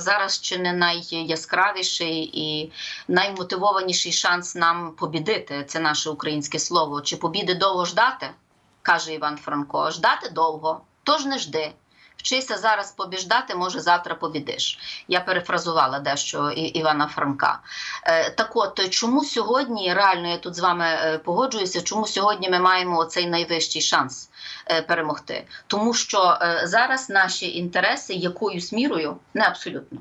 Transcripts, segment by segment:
зараз чи не найяскравіший і наймотивованіший шанс нам побідити. Це наше українське слово. Чи побіди довго ждати? каже Іван Франко. Ждати довго, тож не жди. Вчися зараз побіждати, може завтра побідиш. Я перефразувала дещо Івана Франка. Е, так от, чому сьогодні, реально я тут з вами е, погоджуюся, чому сьогодні ми маємо цей найвищий шанс е, перемогти? Тому що зараз наші інтереси якоюсь мірою, не абсолютно,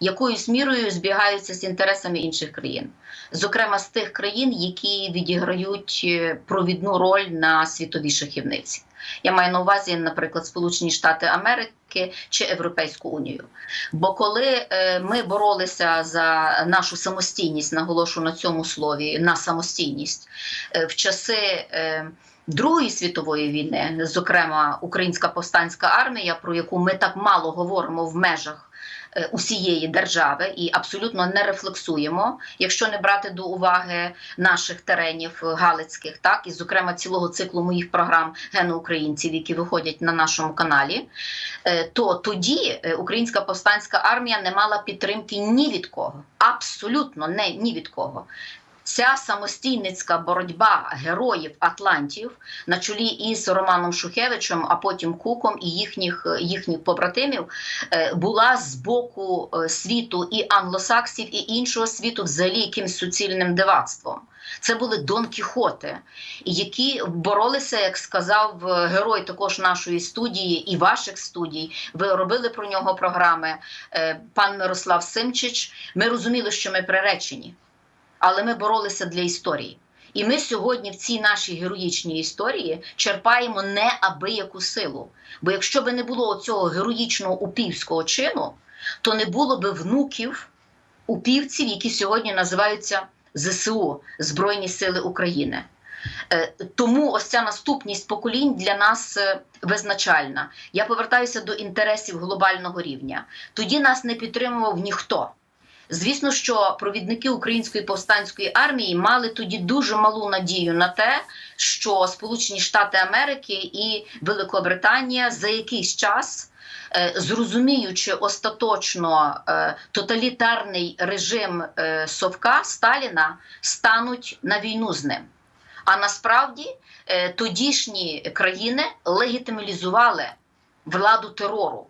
якоюсь мірою збігаються з інтересами інших країн, зокрема з тих країн, які відіграють провідну роль на світовій шахівниці. Я маю на увазі, наприклад, Сполучені Штати Америки чи Європейську Унію. Бо коли е, ми боролися за нашу самостійність, наголошу на цьому слові, на самостійність е, в часи. Е, Другої світової війни, зокрема Українська повстанська армія, про яку ми так мало говоримо в межах усієї держави і абсолютно не рефлексуємо, якщо не брати до уваги наших теренів е, галицьких, так і зокрема цілого циклу моїх програм геноукраїнців, які виходять на нашому каналі, е, то тоді е, Українська повстанська армія не мала підтримки ні від кого, абсолютно не ні від кого. Ця самостійницька боротьба героїв Атлантів на чолі із Романом Шухевичем, а потім Куком і їхніх, їхніх побратимів е, була з боку е, світу і англосаксів, і іншого світу взагалі якимсь суцільним дивацтвом. Це були Дон Кіхоти, які боролися, як сказав е, герой також нашої студії і ваших студій. Ви робили про нього програми. Пан Мирослав Симчич. Ми розуміли, що ми приречені але ми боролися для історії. І ми сьогодні в цій нашій героїчній історії черпаємо неабияку силу. Бо якщо би не було цього героїчного упівського чину, то не було би внуків упівців, які сьогодні називаються ЗСУ Збройні Сили України. Е, Тому ось ця наступність поколінь для нас е, визначальна. Я повертаюся до інтересів глобального рівня. Тоді нас не підтримував ніхто. Звісно, що провідники української повстанської армії мали тоді дуже малу надію на те, що Сполучені Штати Америки і Великобританія за якийсь час, е, зрозуміючи остаточно е, тоталітарний режим е, Совка Сталіна, стануть на війну з ним. А насправді тодішні країни легітимізували владу терору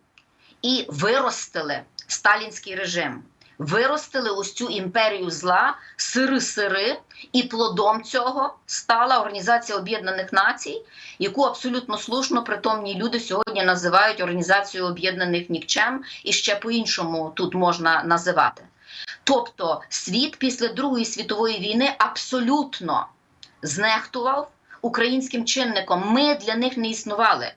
і виростили сталінський режим виростили ось цю імперію зла, сири-сири, і плодом цього стала Організація Об'єднаних Націй, яку абсолютно слушно притомні люди сьогодні називають Організацією Об'єднаних Нікчем, і ще по-іншому тут можна називати. Тобто світ після Другої світової війни абсолютно знехтував українським чинником. Ми для них не існували.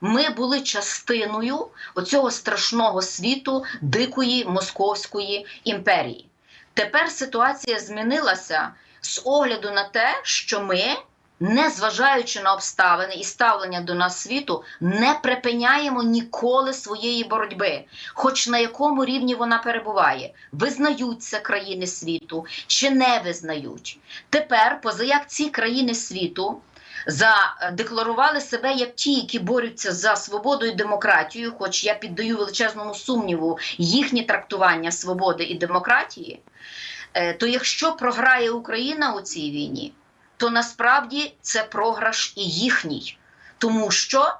Ми були частиною оцього страшного світу дикої московської імперії. Тепер ситуація змінилася з огляду на те, що ми, не зважаючи на обставини і ставлення до нас світу, не припиняємо ніколи своєї боротьби, хоч на якому рівні вона перебуває, визнають це країни світу чи не визнають. Тепер, позаяк ці країни світу задекларували себе як ті, які борються за свободу і демократію, хоч я піддаю величезному сумніву їхнє трактування свободи і демократії, е, то якщо програє Україна у цій війні, то насправді це програш і їхній, тому що.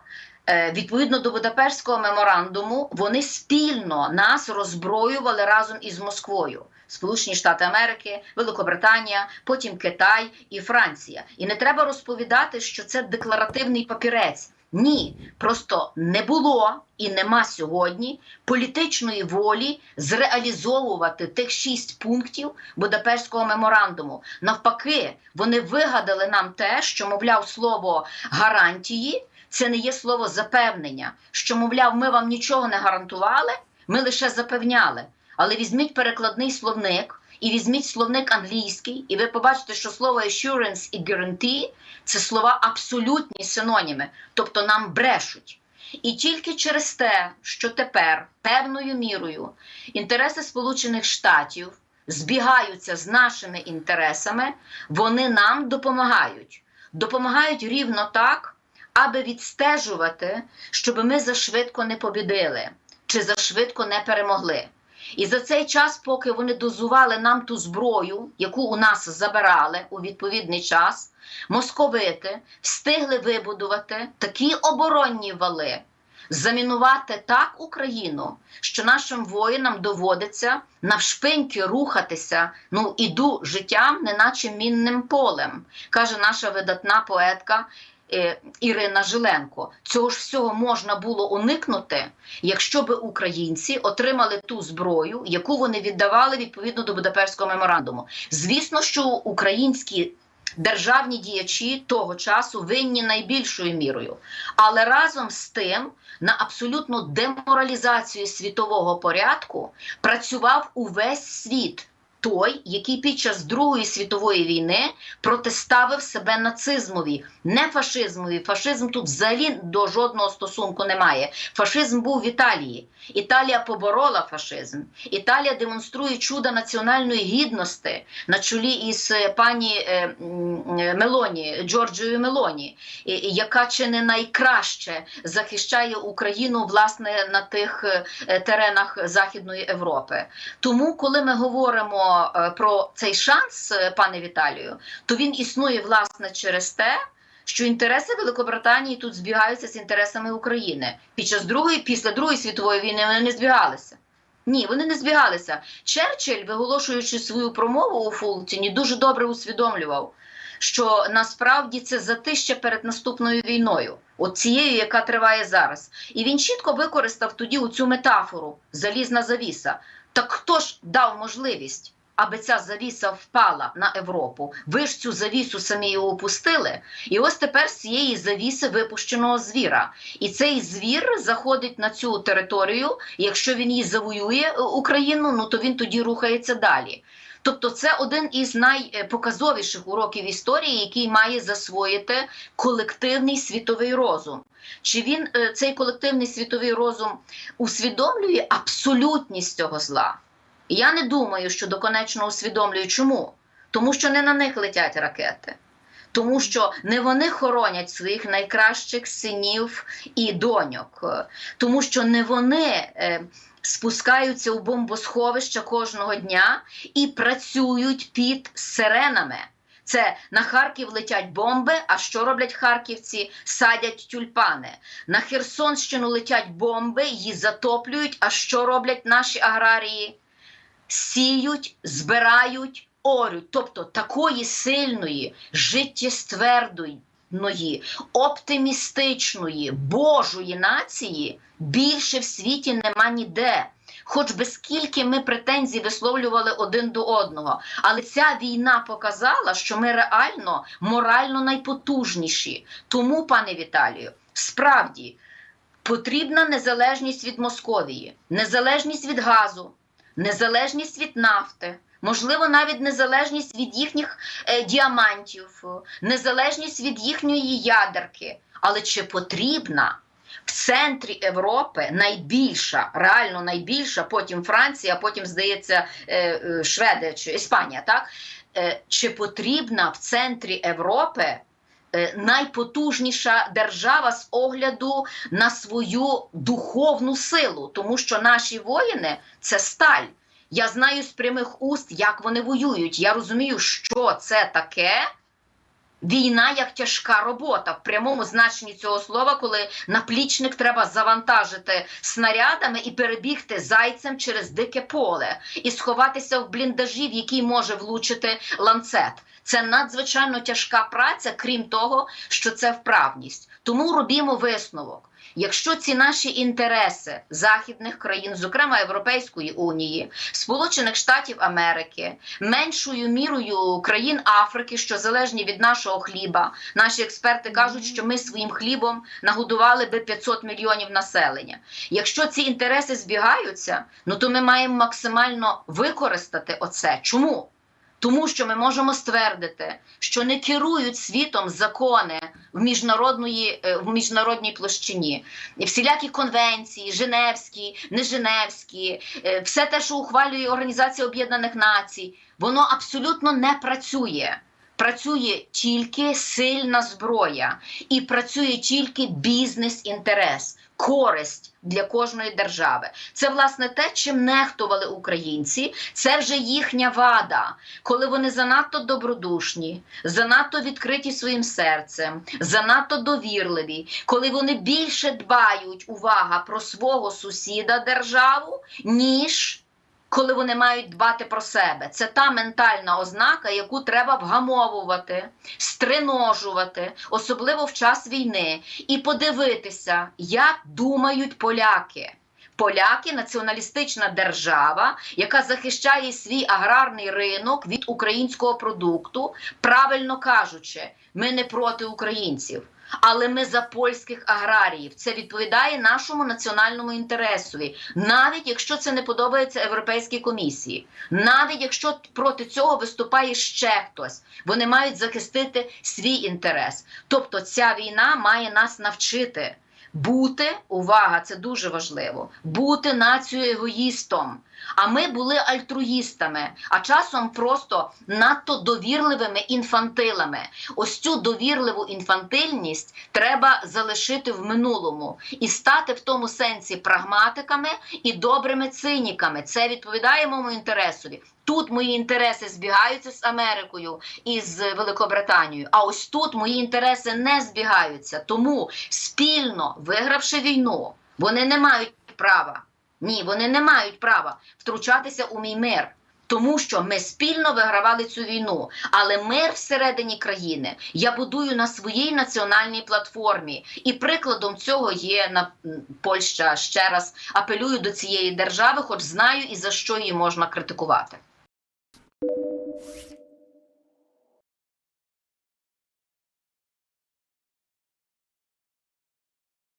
е, Відповідно до Будапештського меморандуму, вони спільно нас роззброювали разом із Москвою. Сполучені Штати Америки, Великобританія, потім Китай і Франція. І не треба розповідати, що це декларативний папірець. Ні, просто не було і нема сьогодні політичної волі зреалізовувати тих шість пунктів Будапештського меморандуму. Навпаки, вони вигадали нам те, що мовляв слово гарантії це не є слово запевнення. Що, мовляв, ми вам нічого не гарантували, ми лише запевняли. Але візьміть перекладний словник і візьміть словник англійський, і ви побачите, що слово assurance і guarantee – це слова абсолютні синоніми, тобто нам брешуть. І тільки через те, що тепер певною мірою інтереси Сполучених Штатів збігаються з нашими інтересами, вони нам допомагають. Допомагають рівно так, аби відстежувати, щоб ми зашвидко не побідили чи зашвидко не перемогли. І за цей час, поки вони дозували нам ту зброю, яку у нас забирали у відповідний час, московити встигли вибудувати такі оборонні вали, замінувати так Україну, що нашим воїнам доводиться навшпиньки рухатися, ну іду життям, неначе мінним полем, каже наша видатна поетка. Е, Ірина Жиленко, цього ж всього можна було уникнути, якщо би українці отримали ту зброю, яку вони віддавали відповідно до Будапештського меморандуму. Звісно, що українські державні діячі того часу винні найбільшою мірою, але разом з тим на абсолютну деморалізацію світового порядку працював увесь світ. Той, який під час Другої світової війни протиставив себе нацизмові, не фашизмові. Фашизм тут взагалі до жодного стосунку немає. Фашизм був в Італії. Італія поборола фашизм. Італія демонструє чудо національної гідності на чолі із е, пані е, е, Мелоні, Джорджією Мелоні, яка чи не найкраще захищає Україну власне на тих теренах Західної Європи. Тому, коли ми говоримо е, про цей шанс, е, пане Віталію, то він існує власне через те. Що інтереси Великобританії тут збігаються з інтересами України під час другої, після Другої світової війни вони не збігалися. Ні, вони не збігалися. Черчилль, виголошуючи свою промову у Фултіні, дуже добре усвідомлював, що насправді це затища перед наступною війною, от цією, яка триває зараз. І він чітко використав тоді цю метафору залізна завіса. Так хто ж дав можливість? Аби ця завіса впала на Європу. Ви ж цю завісу самі її опустили. І ось тепер з цієї завіси випущеного звіра. І цей звір заходить на цю територію. Якщо він її завоює е, Україну, ну то він тоді рухається далі. Тобто, це один із найпоказовіших уроків історії, який має засвоїти колективний світовий розум. Чи він е, цей колективний світовий розум усвідомлює абсолютність цього зла? Я не думаю, що доконечно усвідомлює. Чому? Тому що не на них летять ракети. Тому що не вони хоронять своїх найкращих синів і доньок, тому що не вони е, спускаються у бомбосховища кожного дня і працюють під сиренами. Це на Харків летять бомби. А що роблять харківці? Садять тюльпани. На Херсонщину летять бомби, її затоплюють. А що роблять наші аграрії? Сіють, збирають, орють. Тобто такої сильної, життєствердної, оптимістичної, Божої нації більше в світі нема ніде. Хоч би скільки ми претензій висловлювали один до одного, але ця війна показала, що ми реально морально найпотужніші. Тому, пане Віталію, справді потрібна незалежність від Московії, незалежність від газу, незалежність від нафти. Можливо, навіть незалежність від їхніх е, діамантів, незалежність від їхньої ядерки. Але чи потрібна в центрі Європи найбільша, реально найбільша, потім Франція, потім, здається, е, е, Шведія чи Іспанія, так? Е, Чи потрібна в центрі Європи найпотужніша держава з огляду на свою духовну силу? Тому що наші воїни це сталь. Я знаю з прямих уст, як вони воюють. Я розумію, що це таке. Війна як тяжка робота в прямому значенні цього слова, коли наплічник треба завантажити снарядами і перебігти зайцем через дике поле і сховатися в бліндажі, в який може влучити ланцет. Це надзвичайно тяжка праця, крім того, що це вправність. Тому робімо висновок. Якщо ці наші інтереси західних країн, зокрема Європейської унії, Сполучених Штатів Америки, меншою мірою країн Африки, що залежні від нашого хліба, наші експерти кажуть, що ми своїм хлібом нагодували би 500 мільйонів населення. Якщо ці інтереси збігаються, ну то ми маємо максимально використати оце. Чому? Тому що ми можемо ствердити, що не керують світом закони в міжнародної е, в міжнародній площині. Всілякі конвенції, Женевські, неженевські, е, все те, що ухвалює Організація Об'єднаних Націй, воно абсолютно не працює. Працює тільки сильна зброя і працює тільки бізнес-інтерес. Користь для кожної держави. Це власне те, чим нехтували українці. Це вже їхня вада, коли вони занадто добродушні, занадто відкриті своїм серцем, занадто довірливі, коли вони більше дбають увага про свого сусіда державу, ніж коли вони мають дбати про себе. Це та ментальна ознака, яку треба вгамовувати, стриножувати, особливо в час війни, і подивитися, як думають поляки. Поляки націоналістична держава, яка захищає свій аграрний ринок від українського продукту, правильно кажучи, ми не проти українців. Але ми за польських аграріїв. Це відповідає нашому національному інтересові, навіть якщо це не подобається Європейській комісії, навіть якщо проти цього виступає ще хтось, вони мають захистити свій інтерес. Тобто, ця війна має нас навчити бути увага, це дуже важливо, бути нацією егоїстом. А ми були альтруїстами, а часом просто надто довірливими інфантилами. Ось цю довірливу інфантильність треба залишити в минулому і стати в тому сенсі прагматиками і добрими циніками. Це відповідає моєму інтересові. Тут мої інтереси збігаються з Америкою і з Великобританією. А ось тут мої інтереси не збігаються. Тому спільно вигравши війну, вони не мають права. Ні, вони не мають права втручатися у мій мир. Тому що ми спільно вигравали цю війну, але мир всередині країни я будую на своїй національній платформі, і прикладом цього є на Польща. Ще раз апелюю до цієї держави, хоч знаю і за що її можна критикувати.